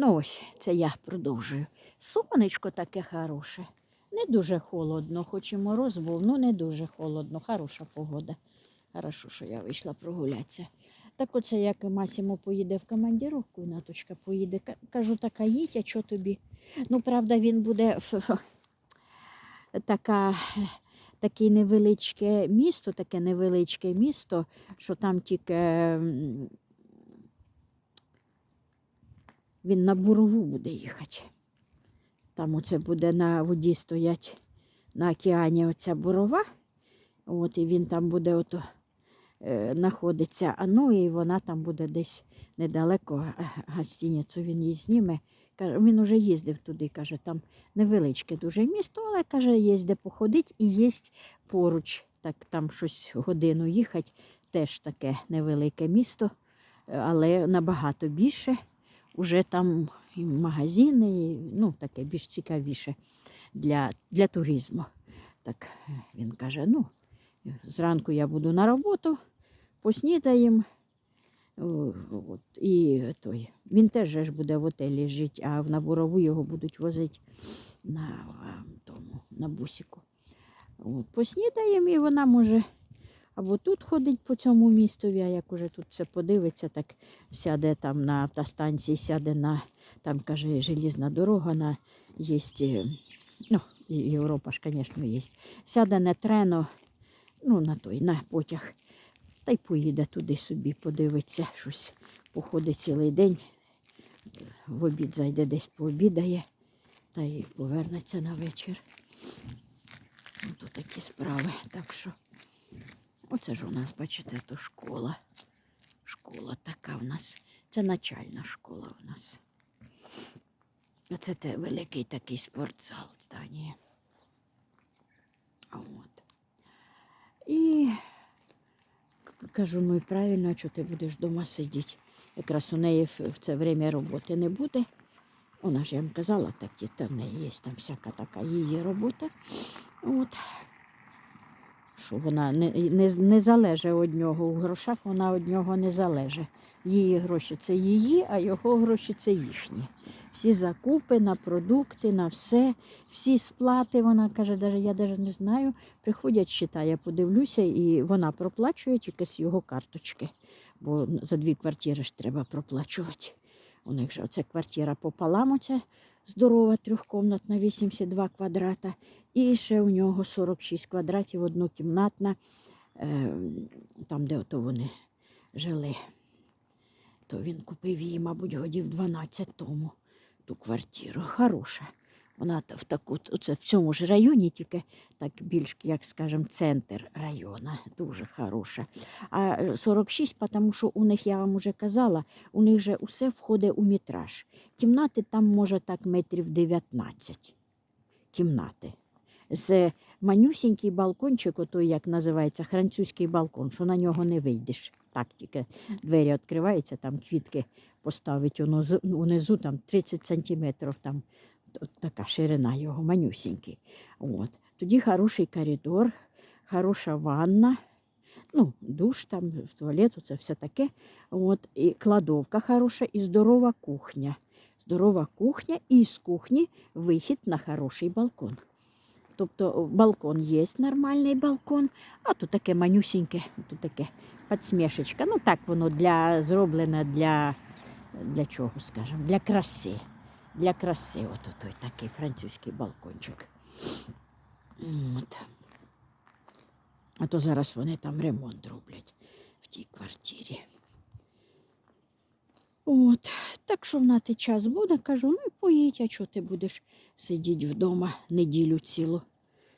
Ну ось, це я продовжую. Сонечко таке хороше. Не дуже холодно, хоч і мороз був, ну не дуже холодно, хороша погода. Хорошо, що я вийшла прогулятися. Так оце як Масімо поїде в командировку, і Наточка поїде. Кажу, така їдь, а що тобі? Ну, правда, він буде така, таке невеличке місто, таке невеличке місто, що там тільки він на бурову буде їхати. Там оце буде на воді стоять на океані оця бурова. От, і він там буде ото е, знаходиться. А ну і вона там буде десь недалеко гостиницю він її зніме. Він уже їздив туди, каже, там невеличке дуже місто, але каже, є де походити і є поруч. Так там щось годину їхати. Теж таке невелике місто, але набагато більше. Уже там і магазини, і, ну таке більш цікавіше для, для туризму. Так е, він каже: ну, зранку я буду на роботу, поснідаємо. От, і той. Він теж ж буде в отелі жити, а в Набурову його будуть возити на, тому, на бусіку. От, поснідаємо, і вона може або тут ходить по цьому містові, а як уже тут все подивиться, так сяде там на автостанції, сяде на, там каже, желізна дорога, на є, ну, Європа ж, звісно, є. Сяде на трено, ну, на той, на потяг, та й поїде туди собі, подивиться щось, походить цілий день, в обід зайде десь пообідає, та й повернеться на вечір. Ото такі справи. Так що оце ж у нас, бачите, то школа. Школа така в нас. Це начальна школа в нас. Оце те великий такий спортзал здання. От. І кажу, ну і правильно, що ти будеш вдома сидіти. Якраз у неї в в це время роботи не буде. Вона ж я вам казала, так і та в є там всяка така її робота. От. Що вона не, не, не залежить від нього. У грошах вона від нього не залежить. Її гроші це її, а його гроші це їхні. Всі закупи на продукти, на все, всі сплати, вона каже, даже, я навіть не знаю. Приходять, щита, я подивлюся, і вона проплачує тільки з його карточки. Бо за дві квартири ж треба проплачувати. У них же оця квартира пополам, оця здорова, трьохкомнатна, 82 квадрата. І ще у нього 46 квадратів, однокімнатна, е, там, де ото вони жили. То він купив її, мабуть, годів 12 тому ту квартиру. Хороша. Вона в таку, оце в цьому ж районі, тільки так більш, як скажемо, центр району. Дуже хороша. А е, 46, тому що у них, я вам уже казала, у них же усе входить у метраж. Кімнати там може так метрів 19. Кімнати. З манюсінький балкончик, отой, як називається, французький балкон, що на нього не вийдеш. Так тільки двері відкриваються, там квітки поставить унизу, там 30 сантиметрів, там от така ширина його, манюсінький. От. Тоді хороший коридор, хороша ванна, ну, душ там, туалет, це все таке. От, і кладовка хороша, і здорова кухня. Здорова кухня, і з кухні вихід на хороший балкон. Тобто балкон є нормальний балкон, а тут таке манюсіньке, тут таке підсмішечка. Ну так воно для, зроблено для, для чого, скажемо, для краси. Для краси, от той такий французький балкончик. От. А то зараз вони там ремонт роблять в тій квартирі. От, так що в нати час буде, кажу, ну і поїдь, а чого ти будеш сидіти вдома неділю цілу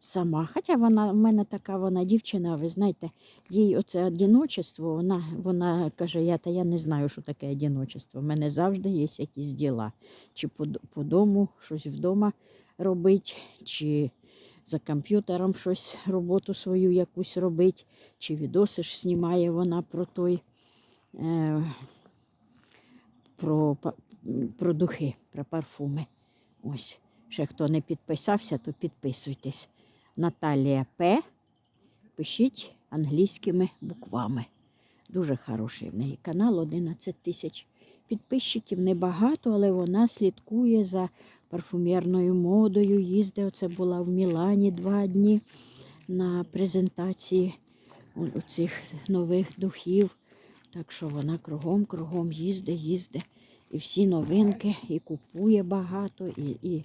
сама. Хоча вона в мене така вона дівчина, ви знаєте, їй оце одиночество, вона, вона каже, я та я не знаю, що таке одиночество. У мене завжди є якісь діла. Чи по, по дому щось вдома робить, чи за комп'ютером щось, роботу свою якусь робить, чи відоси ж знімає вона про той. Е, про, про духи, про парфуми. Ось. Ще хто не підписався, то підписуйтесь. Наталія П. Пишіть англійськими буквами. Дуже хороший в неї канал, 11 тисяч підписчиків небагато, але вона слідкує за парфумерною модою. Їздить, оце була в Мілані два дні на презентації оцих нових духів. Так що вона кругом-кругом їздить, їздить. І всі новинки, і купує багато, і, і,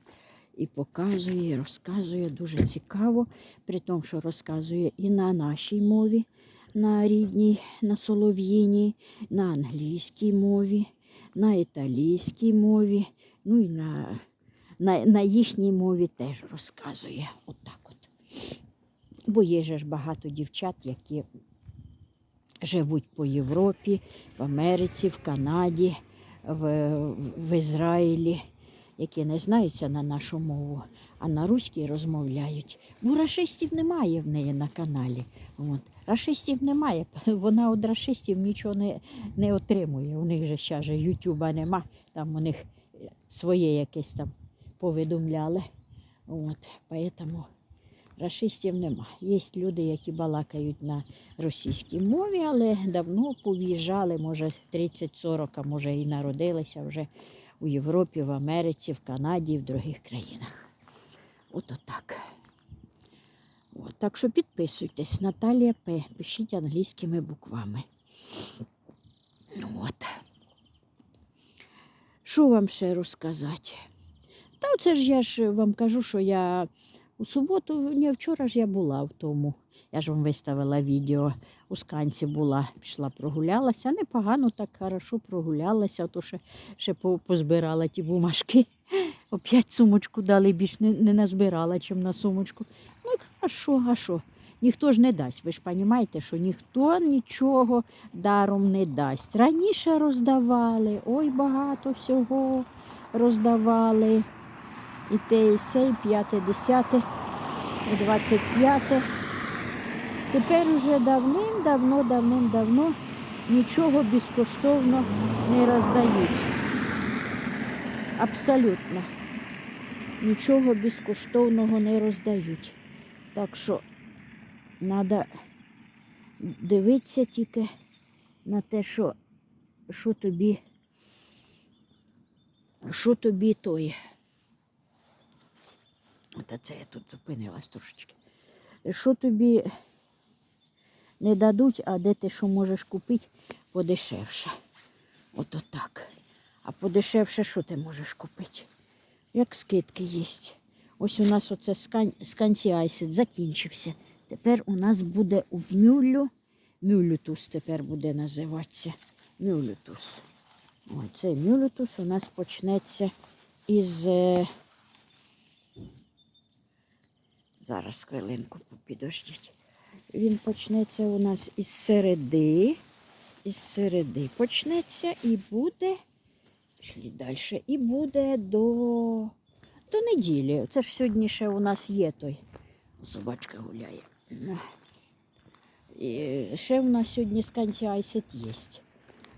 і показує, і розказує. Дуже цікаво, при тому, що розказує і на нашій мові, на рідній, на солов'їній, на англійській мові, на італійській мові, ну і на, на, на їхній мові теж розказує. Отак от. Бо є ж багато дівчат, які живуть по Європі, в Америці, в Канаді, в, в Ізраїлі, які не знаються на нашу мову, а на руській розмовляють. Бо рашистів немає в неї на каналі. От. Рашистів немає. Вона від рашистів нічого не, не отримує. У них же ще ж Ютуба нема, там у них своє якесь там повідомляли. От. Поэтому Рашистів нема. Є люди, які балакають на російській мові, але давно пов'їжджали, може 30-40, а може і народилися вже у Європі, в Америці, в Канаді в других країнах. От отак. От, так що підписуйтесь, Наталія П. Пишіть англійськими буквами. От. Що вам ще розказати? Та оце ж я ж вам кажу, що я у суботу, ні, вчора ж я була в тому. Я ж вам виставила відео. У сканці була, пішла прогулялася. Непогано так хорошо прогулялася, то ще, ще позбирала ті бумажки. Оп'ять сумочку дали, більш не, не назбирала, чим на сумочку. Ну, що, а що? Ніхто ж не дасть. Ви ж розумієте, що ніхто нічого даром не дасть. Раніше роздавали, ой, багато всього роздавали. І те, і сей, п'яте, десяте, і двадцять п'яте. Тепер уже давним-давно, давним-давно нічого безкоштовно не роздають. Абсолютно. Нічого безкоштовного не роздають. Так що треба дивитися тільки на те, що, що тобі, що тобі той. От це я тут зупинилась трошечки. Що тобі не дадуть, а де ти що можеш купити подешевше. От так. А подешевше що ти можеш купити? Як скидки є. Ось у нас оце скан... сканці Айсет закінчився. Тепер у нас буде у мюлю. Мюлютус тепер буде називатися. Мюлютус. Ой, цей мюлютус у нас почнеться із. е, Зараз хвилинку підождіть. Він почнеться у нас із середи. Із середи почнеться і буде. Пішли далі. І буде до, до неділі. Це ж сьогодні ще у нас є той. Собачка гуляє. І ще у нас сьогодні сканці Айсет є.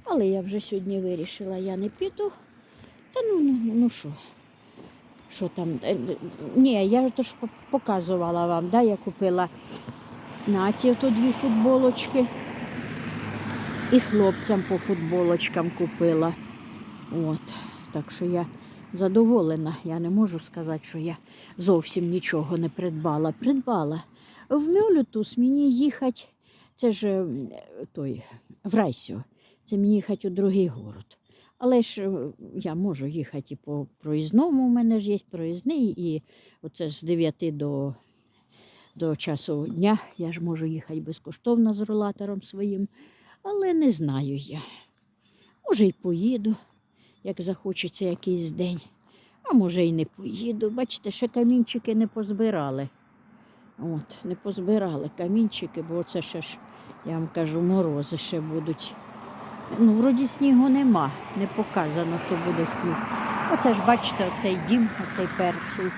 Але я вже сьогодні вирішила, я не піду. Та ну, ну, ну що? Там? Е, Ні, я ж по- показувала вам, да, я купила Наті ото дві футболочки. І хлопцям по футболочкам купила. От. Так що я задоволена. Я не можу сказати, що я зовсім нічого не придбала. Придбала. В Мюлютус мені їхати, це ж той, в Райсіо, це мені їхати у другий город. Але ж е, я можу їхати і по проїзному, у мене ж є проїзний, і оце з 9 до, до часу дня я ж можу їхати безкоштовно з рулатором своїм. Але не знаю я. Може, й поїду, як захочеться якийсь день. А може, й не поїду. Бачите, ще камінчики не позбирали. От, не позбирали камінчики, бо це ще ж, я вам кажу, морози ще будуть. Ну, вроді снігу нема, не показано, що буде сніг. Оце ж, бачите, оцей дім, оцей перший.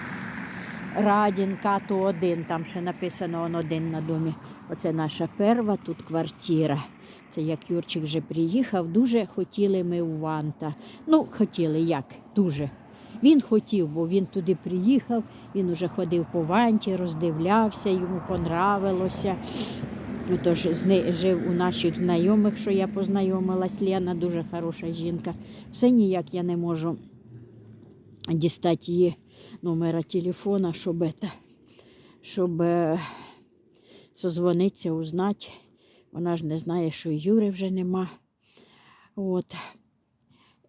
Радінка, то один, там ще написано он один на домі. Оце наша перва тут квартира. Це як Юрчик вже приїхав, дуже хотіли ми у Ванта. Ну, хотіли як, дуже. Він хотів, бо він туди приїхав, він уже ходив по ванті, роздивлявся, йому понравилося. Тож жив у наших знайомих, що я познайомилась. Лена дуже хороша жінка. Все ніяк я не можу дістати її номера телефона, щоб, это, щоб е, созвонитися, узнати. Вона ж не знає, що Юри вже нема. От.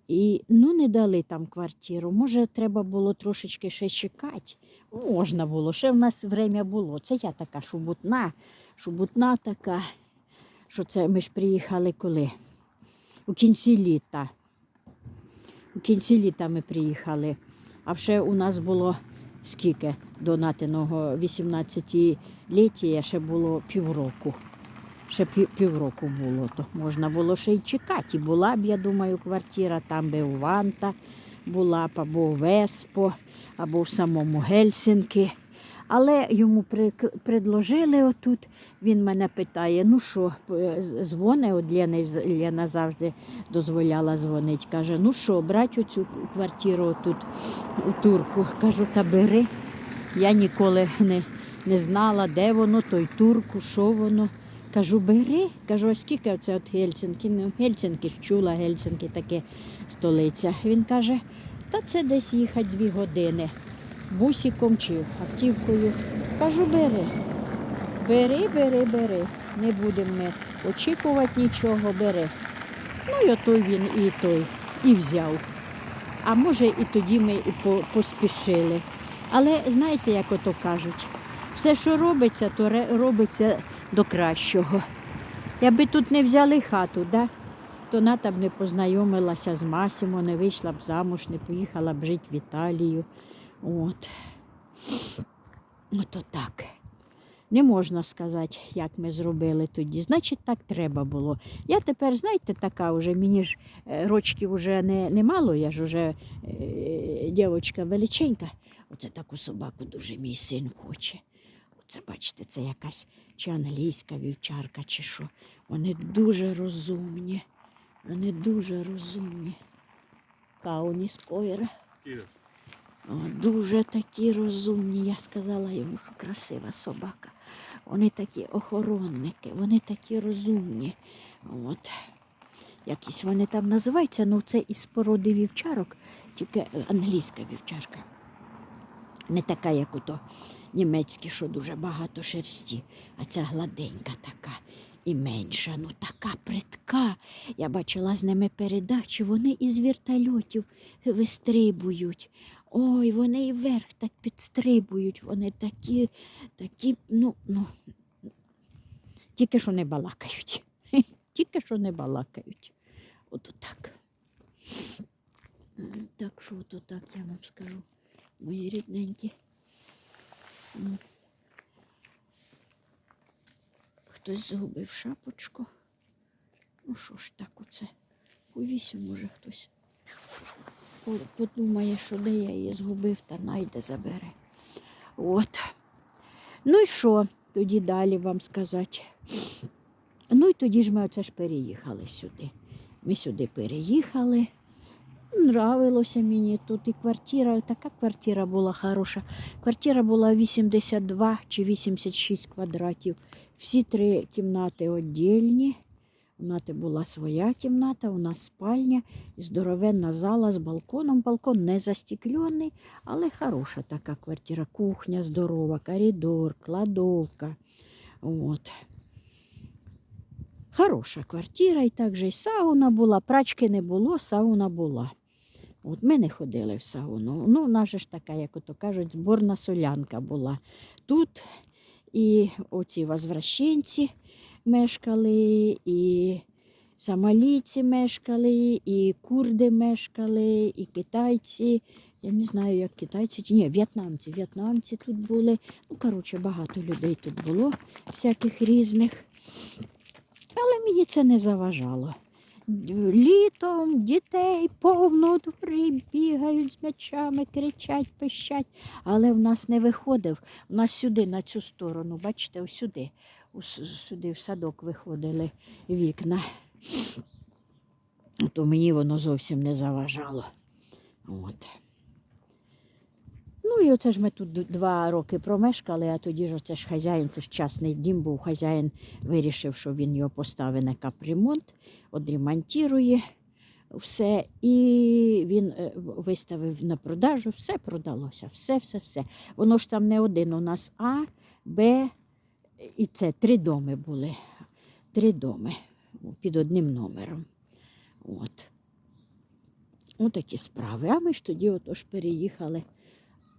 І ну, не дали там квартиру. Може, треба було трошечки ще чекати. Можна було, ще в нас время було. Це я така шубутна, шубутна така, що це ми ж приїхали коли? У кінці літа. У кінці літа ми приїхали. А вже у нас було скільки до натиного 18-ліття ще було півроку. Ще півроку було, то можна було ще й чекати. І була б, я думаю, квартира там би у Ванта була б або у Веспо, або в самому Гельсінки. Але йому предложили отут, він мене питає, ну що, дзвони, от Лена, Лена завжди дозволяла дзвонити. Каже, ну що, брати оцю квартиру отут у турку. Кажу, та бери. Я ніколи не, не знала, де воно, той турку, що воно. Кажу, бери. Кажу, а скільки це от Гельсінки? Ну, Гельсінки ж чула, Гельсінки таке столиця. Він каже, та це десь їхати дві години. Бусиком чи автівкою. Кажу, бери. Бери, бери, бери. Не будемо ми очікувати нічого, бери. Ну і отой він і той, і взяв. А може, і тоді ми і поспішили. Але знаєте, як ото кажуть, все, що робиться, то робиться до кращого. Якби тут не взяли хату, да? то Ната б не познайомилася з Масімо, не вийшла б замуж, не поїхала б жити в Італію. От. Ото так. Не можна сказати, як ми зробили тоді. Значить, так треба було. Я тепер, знаєте, така вже, мені ж е, рочків вже не, не мало, я ж вже е, дівчинка величенька. Оце таку собаку дуже мій син хоче. Оце, бачите, це якась чи англійська вівчарка, чи що. Вони дуже розумні. Вони дуже розумні. Кауні скойра. Київ. Дуже такі розумні. Я сказала йому, що красива собака. Вони такі охоронники, вони такі розумні. От. Якісь вони там називаються, ну це із породи вівчарок, тільки англійська вівчарка. Не така, як ото німецькі, що дуже багато шерсті, а ця гладенька така і менша, ну така притка. Я бачила з ними передачі, вони із вертольотів вистрибують. Ой, вони і вверх так підстрибують, вони такі, такі, ну, ну, тільки що не балакають. Тільки що не балакають. Ото так. Так що то так я вам скажу, мої рідненькі. Хтось загубив шапочку. Ну що ж так оце? Повісив, може хтось. По- Подумає, що де я її згубив, та найде забере. От. Ну і що тоді далі вам сказати? Ну і тоді ж ми оце ж переїхали сюди. Ми сюди переїхали. Нравилося мені тут і квартира, така квартира була хороша. Квартира була 82 чи 86 квадратів. Всі три кімнати віддільні. У Нати була своя кімната, у нас спальня, і здоровенна зала з балконом. Балкон не застеклений, але хороша така квартира. Кухня здорова, коридор, кладовка. От. Хороша квартира, і так же й сауна була. Прачки не було, сауна була. От ми не ходили в сауну. Ну, нас ж така, як ото кажуть, зборна солянка була. Тут і оці возвращенці мешкали, і сомалійці мешкали, і курди мешкали, і китайці. Я не знаю, як китайці, чи ні, в'єтнамці. В'єтнамці тут були. Ну, коротше, багато людей тут було, всяких різних. Але мені це не заважало. Літом дітей повно бігають з м'ячами, кричать, пищать. Але в нас не виходив. У нас сюди, на цю сторону, бачите, ось сюди, сюди в садок виходили вікна. То мені воно зовсім не заважало. От. Ну і оце ж ми тут два роки промешкали, а тоді ж оце ж хазяїн, це ж частний дім був. Хазяїн вирішив, що він його поставить на капремонт, одремонтує все. І він е, виставив на продажу, все продалося, все, все, все. Воно ж там не один у нас А, Б і С. Три доми були. Три доми під одним номером. От. Отакі справи. А ми ж тоді отож переїхали.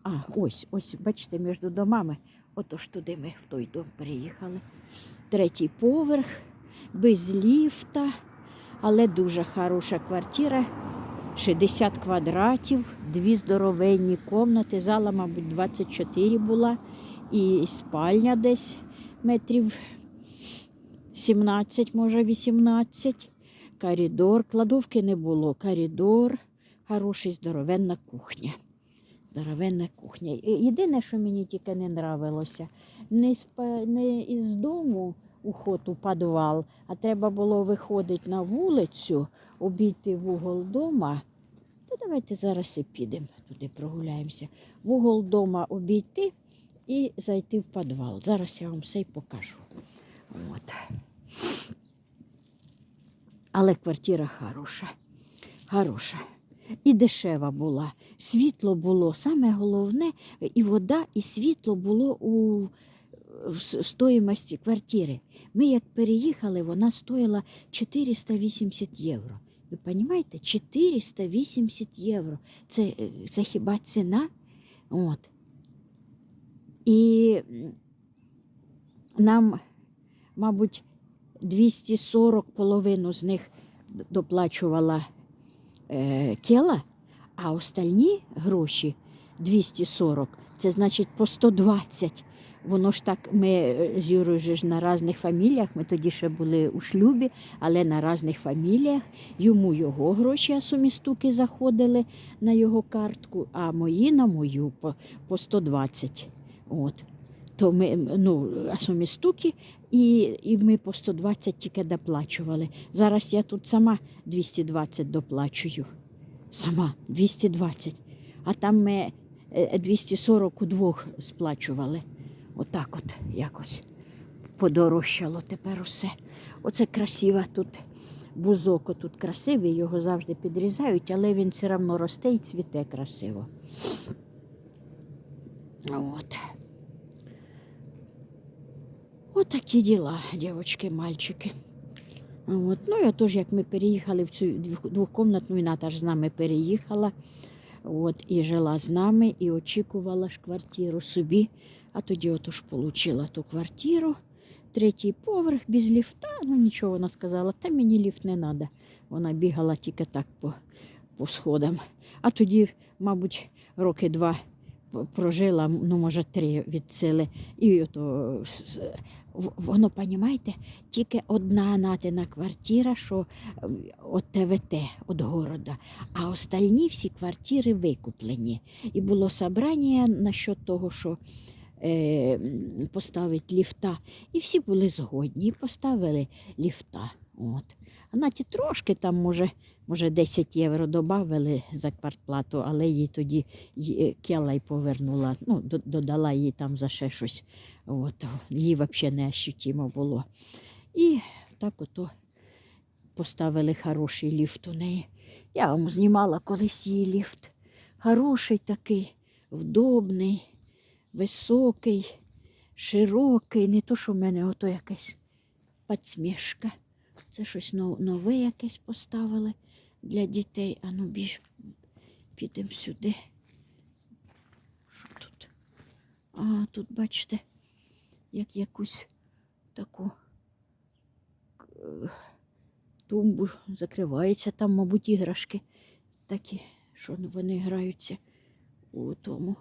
А, ось, ось, бачите, між домами, отож туди ми в той дом переїхали. Третій поверх, без ліфта, але дуже хороша квартира. 60 квадратів, дві здоровенні комнати, зала, мабуть, 24 була, і спальня десь метрів 17, може 18. Коридор, кладовки не було, коридор, хороший, здоровенна кухня. Здоровенна кухня. Єдине, що мені тільки не нравилося, не, спа, не із дому уход у підвал, а треба було виходити на вулицю, обійти вугол дома. Та давайте зараз і підемо туди прогуляємося. Вугол дома обійти і зайти в підвал. Зараз я вам все й покажу. От. Але квартира хороша. Хороша. І дешева була. Світло було. Саме головне, і вода, і світло було у стоїмості квартири. Ми як переїхали, вона стоїла 480 євро. Ви розумієте? 480 євро. Це, е, це хіба ціна? От. І нам, мабуть, 240 половину з них доплачувала кела, а остальні гроші 240, це значить по 120. Воно ж так, ми е, з Юрою ж на різних фаміліях, ми тоді ще були у шлюбі, але на різних фаміліях. Йому його гроші, а сумістуки заходили на його картку, а мої на мою по, по 120. От. То ми, ну, а сумістуки, і, і ми по 120 тільки доплачували. Зараз я тут сама 220 доплачую. Сама 220. А там ми е, 240 у сплачували. Отак от якось подорожчало тепер усе. Оце красиво тут. Бузок тут красивий, його завжди підрізають, але він все одно росте і цвіте красиво. От. От такі діла, дівчатки, мальчики. От. Ну, і отож, як ми переїхали в цю двохкомнатну, і Ната з нами переїхала. От, і жила з нами, і очікувала ж квартиру собі. А тоді отож отримала ту квартиру, третій поверх без ліфта. Ну нічого вона сказала, та мені ліфт не треба. Вона бігала тільки так по, по сходам. А тоді, мабуть, роки два прожила, ну, може, три від сили. І в- воно, розумієте, тільки одна натина квартира, що от ТВТ, від города, а остальні всі квартири викуплені. І було собрання насчет того, що е, поставить ліфта. І всі були згодні, і поставили ліфта. От. А наті трошки там, може, може 10 євро додали за квартплату, але їй тоді й- Кела й повернула, ну, додала їй там за ще щось. От. Їй взагалі не ощутимо було. І так ото поставили хороший ліфт у неї. Я вам знімала колись її ліфт. Хороший такий, вдобний, високий, широкий, не то, що в мене ото якась пацмішка. Це щось нове якесь поставили для дітей. Ану, біж, підемо сюди. Що тут? А, тут, бачите, як якусь таку тумбу закривається, там, мабуть, іграшки такі, що вони граються у тому.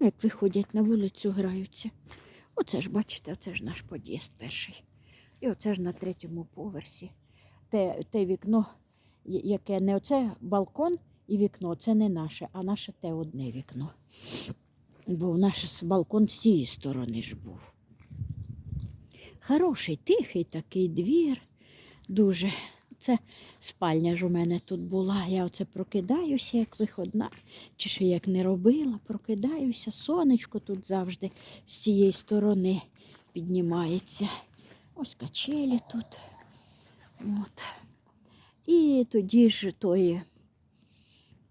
Як виходять на вулицю, граються. Оце ж, бачите, оце ж наш під'їзд перший. І оце ж на третьому поверсі. Те, те вікно, яке не оце балкон і вікно, це не наше, а наше те одне вікно. Бо наш с- балкон з цієї сторони ж був. Хороший, тихий такий двір. Дуже Оце спальня ж у мене тут була. Я оце прокидаюся, як виходна, чи ще як не робила, прокидаюся. Сонечко тут завжди з цієї сторони піднімається. Ось качелі тут. От. І тоді ж тої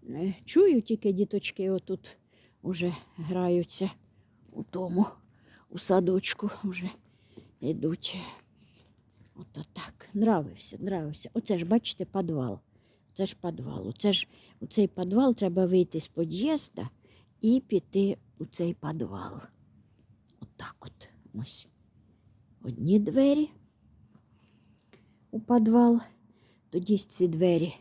е, чую тільки діточки отут уже граються у тому, у садочку вже йдуть. Ото так. Нравився, нравився. Оце ж, бачите, підвал. Це ж підвал. Оце ж у цей підвал треба вийти з під'їзда і піти у цей підвал. Отак от. Ось. Одні двері у підвал. Тоді ці двері.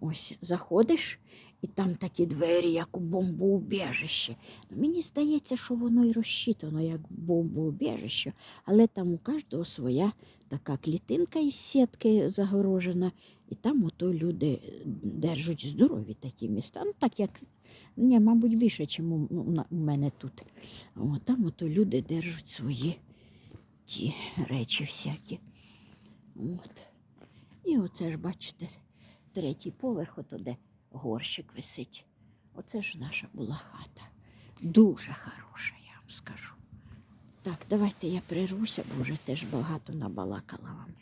Ось заходиш, і там такі двері, як у бомбоубіжище. Ну, мені здається, що воно і розчитано як бомбоубіжище, але там у кожного своя така клітинка із сітки загорожена, і там ото люди держать здорові такі міста. Ну, так як, ні, мабуть, більше, ніж у, мене тут. О, там ото люди держать свої ті речі всякі. От. І оце ж, бачите, третій поверх, ото де горщик висить. Оце ж наша була хата. Дуже хороша, я вам скажу. Так, давайте я прируся, бо вже теж багато набалакала вам.